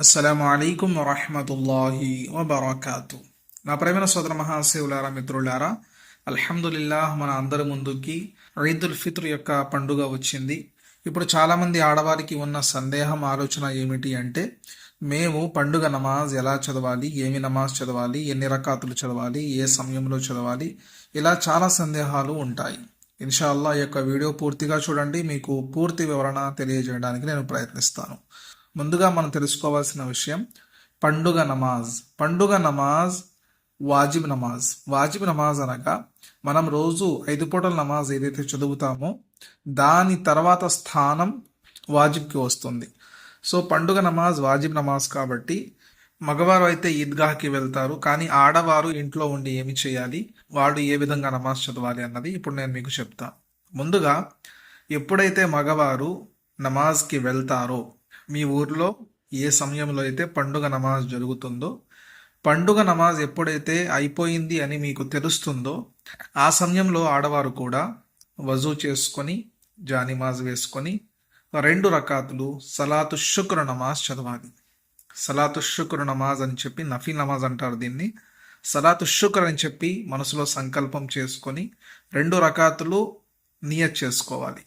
అస్సలం అయికం వరహమతుల్లాహి వబర్కాతు. నా ప్రేమైన సోదర మహాశివులారా మిత్రులారా అల్హమ్దుల్లాహ్ మన అందరి ముందుకి ఈదుల్ ఫిత్ర్ యొక్క పండుగ వచ్చింది. ఇప్పుడు చాలామంది ఆడవారికి ఉన్న సందేహం ఆలోచన ఏమిటి అంటే మేము పండుగ నమాజ్ ఎలా చదవాలి ఏమి నమాజ్ చదవాలి ఎన్ని రకాతులు చదవాలి ఏ సమయంలో చదవాలి ఇలా చాలా సందేహాలు ఉంటాయి. ఇన్షాల్లా యొక్క వీడియో పూర్తిగా చూడండి. మీకు పూర్తి వివరణ తెలియజేయడానికి నేను ప్రయత్నిస్తాను. ముందుగా మనం తెలుసుకోవాల్సిన విషయం పండుగ నమాజ్. పండుగ నమాజ్ వాజిబ్ నమాజ్. వాజిబ్ నమాజ్ అనగా మనం రోజు ఐదు పూటల నమాజ్ ఏదైతే చదువుతామో దాని తర్వాత స్థానం వాజిబ్కి వస్తుంది. సో పండుగ నమాజ్ వాజిబ్ నమాజ్ కాబట్టి మగవారు అయితే ఈద్గాహ్కి వెళ్తారు కానీ ఆడవారు ఇంట్లో ఉండి ఏమి చేయాలి? వాడు ఏ విధంగా నమాజ్ చదవాలి అన్నది ఇప్పుడు నేను మీకు చెప్తాను ముందుగా ఎప్పుడైతే మగవారు నమాజ్కి వెళ్తారో మీ ఊర్లో ఏ సమయంలో అయితే పండుగ నమాజ్ జరుగుతుందో పండుగ నమాజ్ ఎప్పుడైతే అయిపోయింది అని మీకు తెలుస్తుందో ఆ సమయంలో ఆడవారు కూడా వజూ చేసుకొని జానిమాజ్ వేసుకొని రెండు రకాతులు సలాతు శుక్ర నమాజ్ చదవాలి. సలాతు శుక్ర నమాజ్ అని చెప్పి నఫీ నమాజ్ అంటారు దీన్ని. సలాతు శుక్ర అని చెప్పి మనసులో సంకల్పం చేసుకొని రెండు రకాతులు నియత్ చేసుకోవాలి.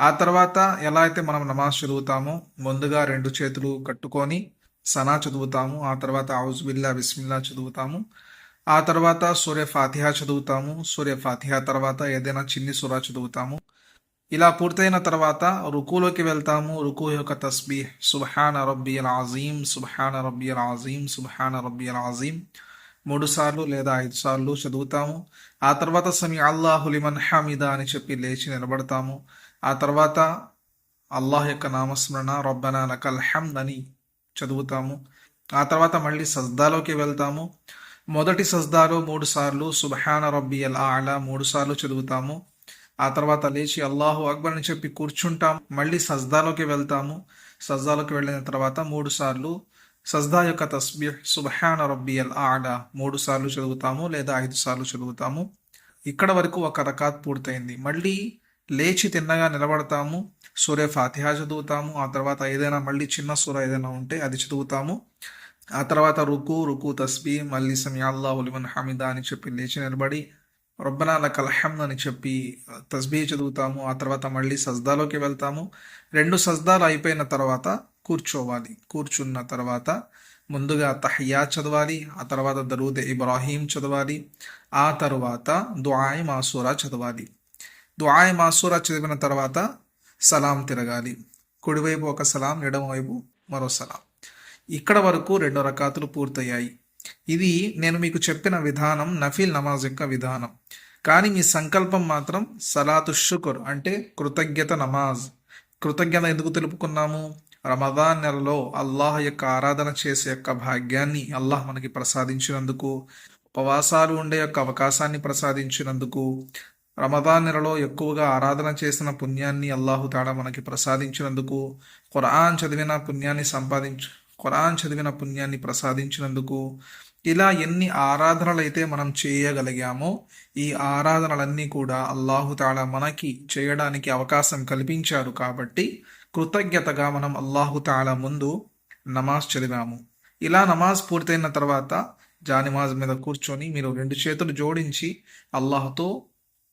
ఆ తర్వాత ఎలా అయితే మనం నమాజ్ చదువుతామో ముందుగా రెండు చేతులు కట్టుకొని సనా చదువుతాము ఆ తర్వాత బిల్లా బిస్మిల్లా చదువుతాము ఆ తర్వాత సూర్య ఫాతిహా చదువుతాము సూర్య ఫాతిహా తర్వాత ఏదైనా చిన్ని సురా చదువుతాము. ఇలా పూర్తయిన తర్వాత రుకులోకి వెళ్తాము రుకు యొక్క తస్బీ సుబ్హాన రబ్బియల్ ఆజీం సుబ్హాన రబ్బియల్ ఆజీం సుబ్హాన రబ్బియల్ ఆజీం మూడు సార్లు లేదా ఐదు సార్లు చదువుతాము. ఆ తర్వాత సమీ అల్లాహులిమన్ హమీదా అని చెప్పి లేచి నిలబడతాము. ఆ తర్వాత అల్లాహ్ యొక్క నామస్మరణ రబ్బనా నకల్ హమ్ద్ అని చదువుతాము. ఆ తర్వాత మళ్ళీ సజ్దాలోకి వెళ్తాము. మొదటి సజ్దాలో మూడు సార్లు సుబహాన రబ్బీ అల్ ఆలా మూడు సార్లు చదువుతాము. ఆ తర్వాత లేచి అల్లాహు అక్బర్ అని చెప్పి కూర్చుంటాం మళ్ళీ సజ్దాలోకి వెళ్తాము. సజ్దాలోకి వెళ్ళిన తర్వాత మూడు సార్లు సజ్దా యొక్క తస్బీర్ సుబహాన రబ్బి అల్ మూడు సార్లు చదువుతాము లేదా ఐదు సార్లు చదువుతాము. ఇక్కడ వరకు ఒక రకాత్ పూర్తయింది. మళ్ళీ లేచి తిన్నగా నిలబడతాము. సూర్య ఫాతిహా చదువుతాము. ఆ తర్వాత ఏదైనా మళ్ళీ చిన్న సూర ఏదైనా ఉంటే అది చదువుతాము. ఆ తర్వాత రుకు రుకు తస్బీ మళ్ళీ సమయాల్లా ఉలిమన్ హమీదా అని చెప్పి లేచి నిలబడి రొబ్బనాల కలహం అని చెప్పి తస్బీ చదువుతాము. ఆ తర్వాత మళ్ళీ సజ్దాలోకి వెళ్తాము. రెండు సజ్దాలు అయిపోయిన తర్వాత కూర్చోవాలి. కూర్చున్న తర్వాత ముందుగా తహ్యా చదవాలి ఆ తర్వాత దరూద్ ఇబ్రాహీం చదవాలి ఆ తర్వాత దుఆయ్ మాసూరా చదవాలి. దుఆయ్ మాసూరా చదివిన తర్వాత సలాం తిరగాలి. కుడివైపు ఒక సలాం ఎడమవైపు మరో సలాం. ఇక్కడ వరకు రెండు రకాతులు పూర్తయ్యాయి. ఇది నేను మీకు చెప్పిన విధానం నఫీల్ నమాజ్ యొక్క విధానం. కానీ మీ సంకల్పం మాత్రం సలాతు షుకుర్ అంటే కృతజ్ఞత నమాజ్. కృతజ్ఞత ఎందుకు తెలుపుకున్నాము? రమదాన్ నెలలో అల్లాహ్ యొక్క ఆరాధన చేసే యొక్క భాగ్యాన్ని అల్లాహ్ మనకి ప్రసాదించినందుకు ఉపవాసాలు ఉండే యొక్క అవకాశాన్ని ప్రసాదించినందుకు రమదాన్ నెలలో ఎక్కువగా ఆరాధన చేసిన పుణ్యాన్ని అల్లాహుతాడ మనకి ప్రసాదించినందుకు ఖురాన్ చదివిన పుణ్యాన్ని సంపాదించు ఖురాన్ చదివిన పుణ్యాన్ని ప్రసాదించినందుకు ఇలా ఎన్ని ఆరాధనలు అయితే మనం చేయగలిగామో ఈ ఆరాధనలన్నీ కూడా అల్లాహుతాళ మనకి చేయడానికి అవకాశం కల్పించారు కాబట్టి కృతజ్ఞతగా మనం అల్లాహు అల్లాహుతాళ ముందు నమాజ్ చదివాము. ఇలా నమాజ్ పూర్తయిన తర్వాత జానిమాజ్ మీద కూర్చొని మీరు రెండు చేతులు జోడించి అల్లాహతో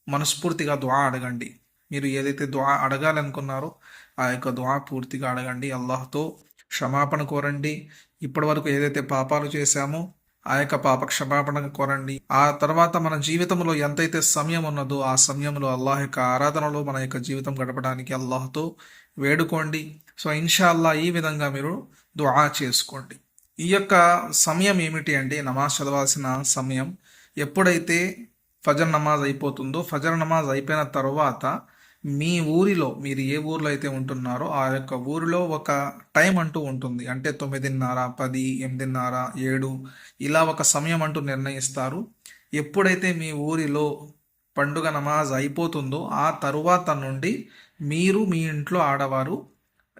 మనస్ఫూర్తిగా దువా అడగండి. మీరు ఏదైతే దువా అడగాలనుకున్నారో ఆ యొక్క దువా పూర్తిగా అడగండి. అల్లాహ్తో క్షమాపణ కోరండి. ఇప్పటి వరకు ఏదైతే పాపాలు చేశామో ఆ యొక్క పాప క్షమాపణ కోరండి. ఆ తర్వాత మన జీవితంలో ఎంతైతే సమయం ఉన్నదో ఆ సమయంలో అల్లాహ్ యొక్క ఆరాధనలో మన యొక్క జీవితం గడపడానికి అల్లాహ్తో వేడుకోండి. సో ఇన్షాల్లా ఈ విధంగా మీరు దుఆ చేసుకోండి. ఈ యొక్క సమయం ఏమిటి అంటే నమాజ్ చదవాల్సిన సమయం. ఎప్పుడైతే ఫజర్ నమాజ్ అయిపోతుందో ఫజర్ నమాజ్ అయిపోయిన తర్వాత మీ ఊరిలో మీరు ఏ ఊర్లో అయితే ఉంటున్నారో ఆ యొక్క ఊరిలో ఒక టైం అంటూ ఉంటుంది. అంటే తొమ్మిదిన్నర పది ఎనిమిదిన్నర ఏడు ఇలా ఒక సమయం అంటూ నిర్ణయిస్తారు. ఎప్పుడైతే మీ ఊరిలో పండుగ నమాజ్ అయిపోతుందో ఆ తరువాత నుండి మీరు మీ ఇంట్లో ఆడవారు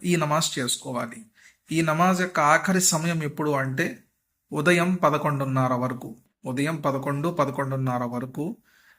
ఈ నమాజ్ చేసుకోవాలి. ఈ నమాజ్ యొక్క ఆఖరి సమయం ఎప్పుడు అంటే ఉదయం పదకొండున్నర వరకు. ఉదయం పదకొండు పదకొండున్నర వరకు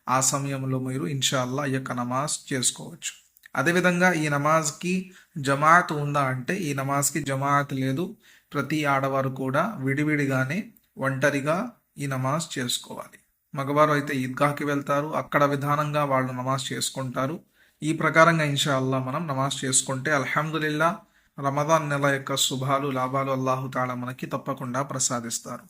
ఆ సమయంలో మీరు ఇన్షాల్లా ఈ యొక్క నమాజ్ చేసుకోవచ్చు. అదేవిధంగా ఈ నమాజ్కి జమాత్ ఉందా అంటే ఈ నమాజ్కి జమాత్ లేదు. ప్రతి ఆడవారు కూడా విడివిడిగానే ఒంటరిగా ఈ నమాజ్ చేసుకోవాలి. మగవారు అయితే ఈద్గాహ్కి వెళ్తారు. అక్కడ విధానంగా వాళ్ళు నమాజ్ చేసుకుంటారు. ఈ ప్రకారంగా ఇన్షా అల్లా మనం నమాజ్ చేసుకుంటే అల్హమ్దుల్లా రమదాన్ నెల యొక్క శుభాలు లాభాలు అల్లాహు తాళ మనకి తప్పకుండా ప్రసాదిస్తారు.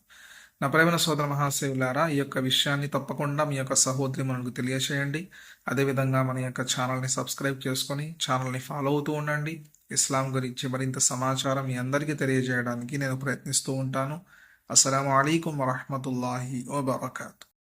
నా ప్రేమ సోదర మహాశివులారా ఈ యొక్క విషయాన్ని తప్పకుండా మీ యొక్క సహోదరి మనకు తెలియచేయండి. అదేవిధంగా మన యొక్క ఛానల్ని సబ్స్క్రైబ్ చేసుకొని ఛానల్ని ఫాలో అవుతూ ఉండండి. ఇస్లాం గురించి మరింత సమాచారం మీ అందరికీ తెలియజేయడానికి నేను ప్రయత్నిస్తూ ఉంటాను. అస్సలం అయికం వరహమతుల్లాహి వబర్కాతు.